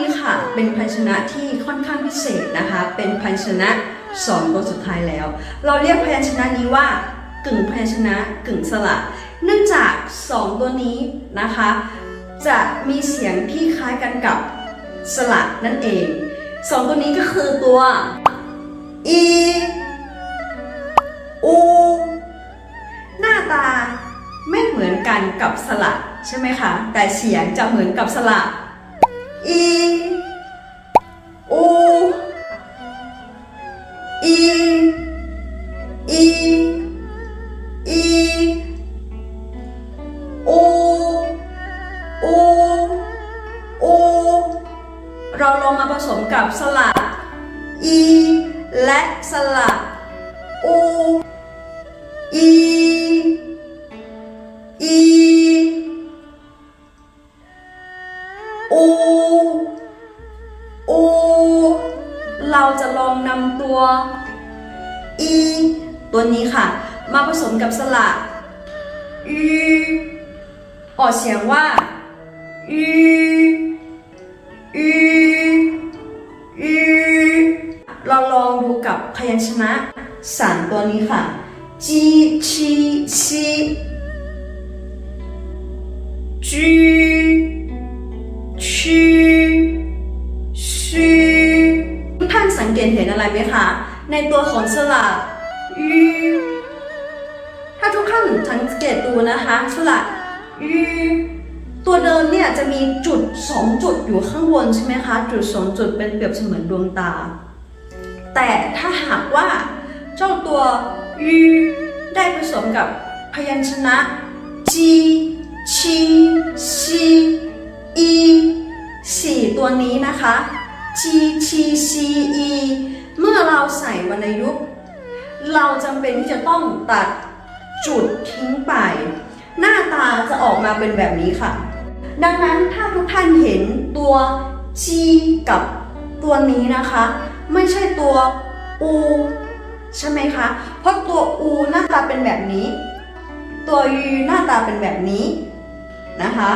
นี้ค่ะเป็นพยัญชนะที่ค่อนข้างพิเศษนะคะ เป็นพยัญชนะสองตัวสุดท้ายแล้ว เราเรียกพยัญชนะนี้ว่ากึ่งพยัญชนะกึ่งสระเนื่องจากสองตัวนี้นะคะ จะมีเสียงที่คล้ายกันกับสระนั่นเองสองตัวนี้ก็คือตัวอีอูหน้าตาไม่เหมือนกันกับสระใช่ไหมคะ แต่เสียงจะเหมือนกับสระ อีอูอีอีอีอูอูอูเราลองมาผสมกับสระอีและสระอูอีอี อูเราจะลองนำตัวอีตัวนี้ค่ะ มาผสมกับสระอูออกเสียงว่าอูอูอูเราลองดูกับพยัญชนะสามตัวนี้ค่ะจีชีชี งเกตเห็นอะไรไหมคะ ในตัวของสระอูถ้าทุกท่านสังเกตดูนะคะสระอูตัวเดิมเนี่ยจะมีจุดสองจุดอยู่ข้างบนใช่ไหมคะ จุดสองจุดเป็นเปรียบเสมือนดวงตา แต่ถ้าหากว่าเจ้าตัวยูได้ผสมกับพยัญชนะจีชีชีอีสี่ตัวนี้นะคะ จีชีชีอีเมื่อเราใส่วรรณยุกต์เราจำเป็นที่จะต้องตัดจุดทิ้งไป หน้าตาจะออกมาเป็นแบบนี้ค่ะ ดังนั้นถ้าทุกท่านเห็นตัวจีกับตัวนี้นะคะ ไม่ใช่ตัวอูใช่ไหมคะ เพราะตัวอูหน้าตาเป็นแบบนี้ ตัวยูหน้าตาเป็นแบบนี้นะคะ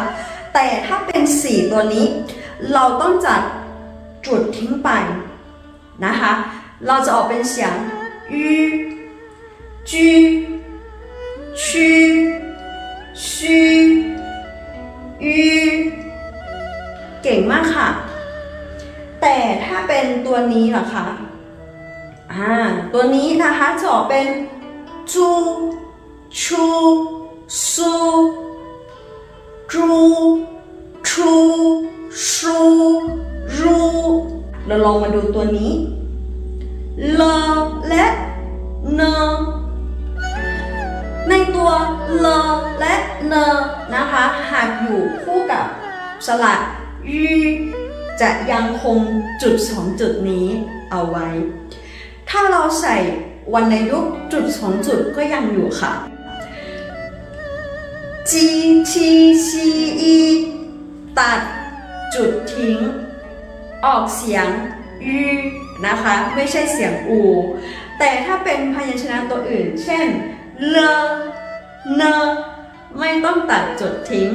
แต่ถ้าเป็นสีตัวนี้ เราต้องจัด จุดทิ้งไปนะคะ เราจะออกเป็นเสียงยูจูชูชูยูเก่งมากค่ะ แต่ถ้าเป็นตัวนี้ล่ะคะอ่าตัวนี้นะคะจะออกเป็นจูชูซูจู เราลองมาดูตัวนี้เลและเนในตัวเลและเนนะคะ หากอยู่คู่กับสระยูจะยังคงจุดสองจุดนี้เอาไว้ ถ้าเราใส่วรรณยุกต์จุดสองจุดก็ยังอยู่ค่ะ G T C E ตัดจุดทิ้ง ออกเสียงยูนะคะ ไม่ใช่เสียงอู แต่ถ้าเป็นพยัญชนะตัวอื่น เช่นเลเนไม่ต้องตัดจุดทิ้ง